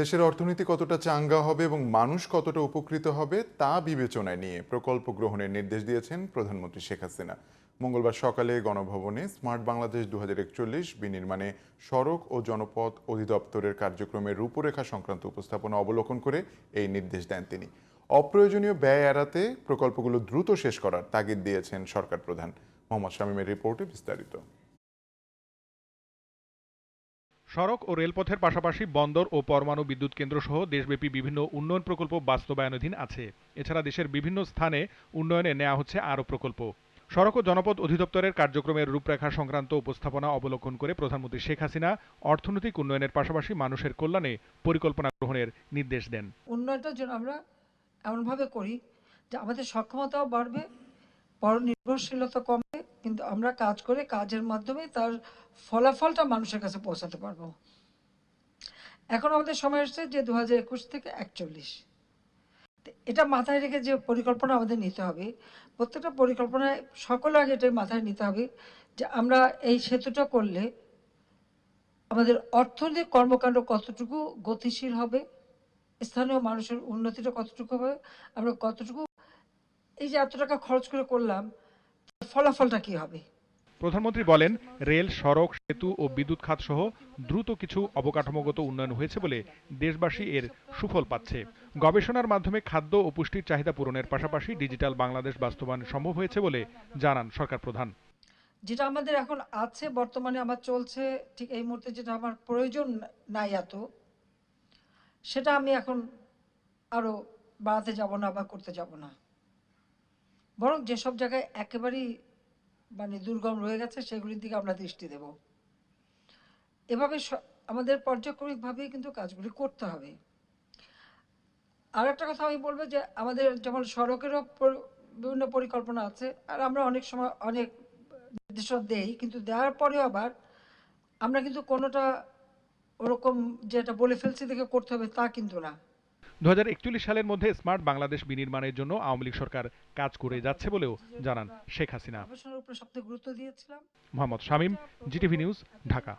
দেশের অর্থনীতি কতটা চাঙ্গা হবে এবং মানুষ কতটা উপকৃত হবে তা বিবেচনায় নিয়ে প্রকল্প গ্রহণের নির্দেশ দিয়েছেন প্রধানমন্ত্রী শেখ হাসিনা। মঙ্গলবার সকালে গণভবনে স্মার্ট বাংলাদেশ দুহাজার একচল্লিশ বিনির্মাণে সড়ক ও জনপথ অধিদপ্তরের কার্যক্রমের রূপরেখা সংক্রান্ত উপস্থাপনা অবলোকন করে এই নির্দেশ দেন তিনি। অপ্রয়োজনীয় ব্যয় এড়াতে প্রকল্পগুলো দ্রুত শেষ করার তাগিদ দিয়েছেন সরকার প্রধান। মোহাম্মদ শামীমের রিপোর্টে বিস্তারিত। সড়ক ও রেলপথের পাশাপাশি বন্দর ও পরমাণু বিদ্যুৎ কেন্দ্র সহ দেশব্যাপী বিভিন্ন উন্নয়ন প্রকল্প বাস্তবায়নাধীন আছে। এছাড়া দেশের বিভিন্ন স্থানে উন্নয়নে নেওয়া হচ্ছে আরও প্রকল্প। সড়ক ও জনপথ অধিদপ্তরের কার্যক্রমের রূপরেখা সংক্রান্ত উপস্থাপনা অবলোকন করে প্রধানমন্ত্রী শেখ হাসিনা অর্থনৈতিক উন্নয়নের পাশাপাশি মানুষের কল্যাণে পরিকল্পনা গ্রহণের নির্দেশ দেন। উন্নয়নটার জন্য আমরা এমনভাবে করি যে আমাদের সক্ষমতাও বাড়বে, পরনির্ভরশীলতা কমবে। কিন্তু আমরা কাজ করে কাজের মাধ্যমে তার ফলাফলটা মানুষের কাছে পৌঁছাতে পারব। এখন আমাদের সময় এসেছে যে দু হাজার একুশ থেকে একচল্লিশ। এটা মাথায় রেখে যে পরিকল্পনা আমাদের নিতে হবে, প্রত্যেকটা পরিকল্পনায় সকলের আগে এটাই মাথায় নিতে হবে যে আমরা এই সেতুটা করলে আমাদের অর্থনৈতিক কর্মকাণ্ড কতটুকু গতিশীল হবে, স্থানীয় মানুষের উন্নতিটা কতটুকু হবে, আমরা কতটুকু এই যে এত টাকা খরচ করে করলাম ফলাফলটা কি হবে? প্রধানমন্ত্রী বলেন রেল সড়ক সেতু ও বিদ্যুৎ খাত সহ দ্রুত কিছু অবকাঠামোগত উন্নয়ন হয়েছে বলে দেশবাসী এর সুফল পাচ্ছে। গবেষণার মাধ্যমে খাদ্য ও পুষ্টির চাহিদা পূরণের পাশাপাশি ডিজিটাল বাংলাদেশ বাস্তবায়ন সম্ভব হয়েছে বলে জানান সরকার প্রধান। যেটা আমাদের এখন আছে বর্তমানে আমার চলছে ঠিক এই মুহূর্তে যেটা আমার প্রয়োজন নাই এত সেটা আমি এখন আরও বাড়াতে যাব না বা করতে যাব না। বরং যেসব জায়গায় একেবারেই মানে দুর্গম রয়ে গেছে, সেগুলির দিকে আমরা দৃষ্টি দেব। এভাবে আমাদের পর্যায়ক্রমিকভাবেই কিন্তু কাজগুলি করতে হবে। আর একটা কথা আমি বলব যে, আমাদের যেমন সড়কেরও বিভিন্ন পরিকল্পনা আছে, আর আমরা অনেক সময় অনেক নির্দেশনা দেই, কিন্তু দেওয়ার পরেও আবার আমরা কিন্তু কোনোটা ওরকম যেটা বলে ফেলছি দেখে করতে হবে তা কিন্তু না। দু হাজার একচল্লিশ সালের মধ্যে স্মার্ট বাংলাদেশ বিনির্মাণের জন্য আওয়ামী লীগ সরকার কাজ করে যাচ্ছে বলেও জানান Sheikh Hasina. Mohammad Shamim GTV news Dhaka.